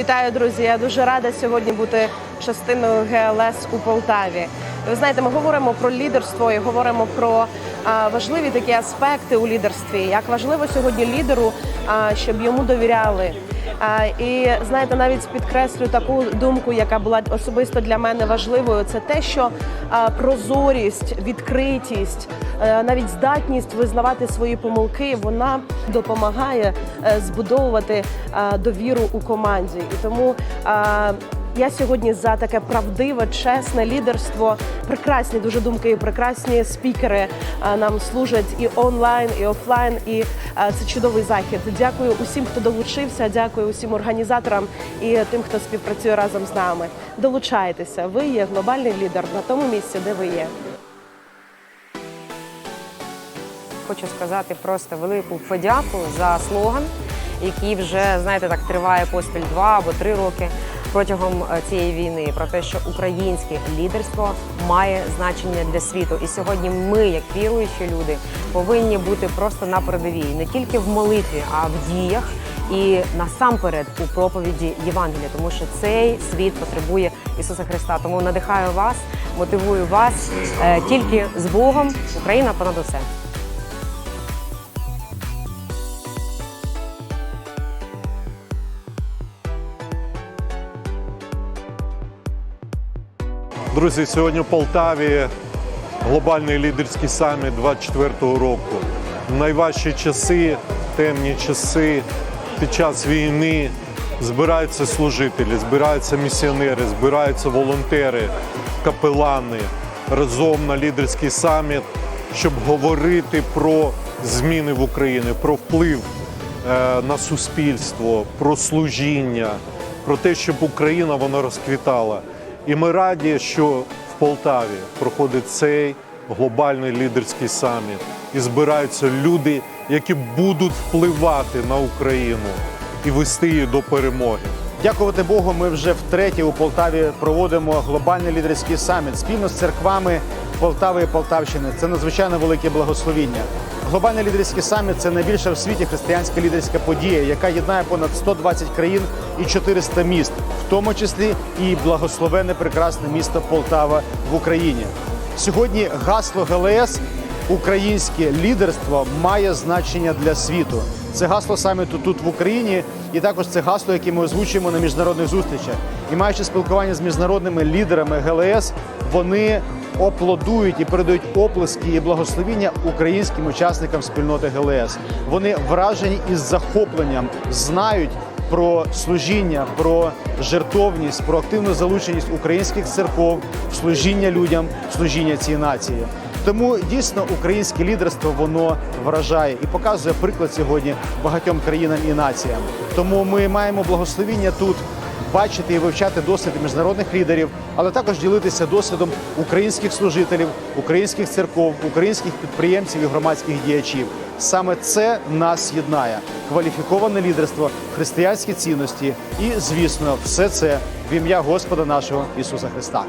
Вітаю, друзі! Я дуже рада сьогодні бути частиною ГЛС у Полтаві. Ви знаєте, ми говоримо про лідерство і говоримо про важливі такі аспекти у лідерстві. Як важливо сьогодні лідеру, щоб йому довіряли. І знаєте, навіть підкреслю таку думку, яка була особисто для мене важливою. Це те, що прозорість, відкритість, е, навіть здатність визнавати свої помилки, вона допомагає е, збудовувати е, довіру у команді. І тому я сьогодні за таке правдиве, чесне лідерство. Прекрасні дуже думки, і прекрасні спікери е, нам служать і онлайн, і офлайн. І е, це чудовий захід. Дякую усім, хто долучився. Дякую усім організаторам і тим, хто співпрацює разом з нами. Долучайтеся. Ви є глобальний лідер на тому місці, де ви є. Хочу сказати просто велику подяку за слоган, який вже знаєте так триває поспіль два або три роки протягом е, цієї війни. Про те, що українське лідерство має значення для світу. І сьогодні ми, як віруючі люди, повинні бути просто на передовій не тільки в молитві, а в діях. І насамперед у проповіді Євангелія, тому що цей світ потребує Ісуса Христа. Тому надихаю вас, мотивую вас е, тільки з Богом. Україна понад усе. Друзі, сьогодні в Полтаві глобальний лідерський саміт 24-го року. Найважчі часи, темні часи під час війни збираються служителі, збираються місіонери, збираються волонтери, капелани разом на лідерський саміт, щоб говорити про зміни в Україні, про вплив е, на суспільство, про служіння, про те, щоб Україна вона розквітала. І ми раді, що в Полтаві проходить цей глобальний лідерський саміт. І збираються люди, які будуть впливати на Україну і вести її до перемоги. Дякувати Богу, ми вже втретє у Полтаві проводимо глобальний лідерський саміт спільно з церквами Полтави і Полтавщини. Це надзвичайно велике благословіння. Глобальний лідерський саміт це найбільша в світі християнська лідерська подія, яка єднає понад 120 країн і 400 міст, в тому числі і благословенне прекрасне місто Полтава в Україні. Сьогодні гасло ГЛС Українське лідерство має значення для світу. Це гасло саміту тут в Україні, і також це гасло, яке ми озвучуємо на міжнародних зустрічах. І маючи спілкування з міжнародними лідерами ГЛС, вони оплодують і передають оплески і благословіння українським учасникам спільноти ГЛС. Вони вражені із захопленням, знають про служіння, про жертовність, про активну залученість українських церков в служіння людям, в служіння цій нації. Тому дійсно українське лідерство воно вражає і показує приклад сьогодні багатьом країнам і націям. Тому ми маємо благословіння тут бачити і вивчати досвід міжнародних лідерів, але також ділитися досвідом українських служителів, українських церков, українських підприємців і громадських діячів. Саме це нас єднає: кваліфіковане лідерство, християнські цінності і, звісно, все це в ім'я Господа нашого Ісуса Христа.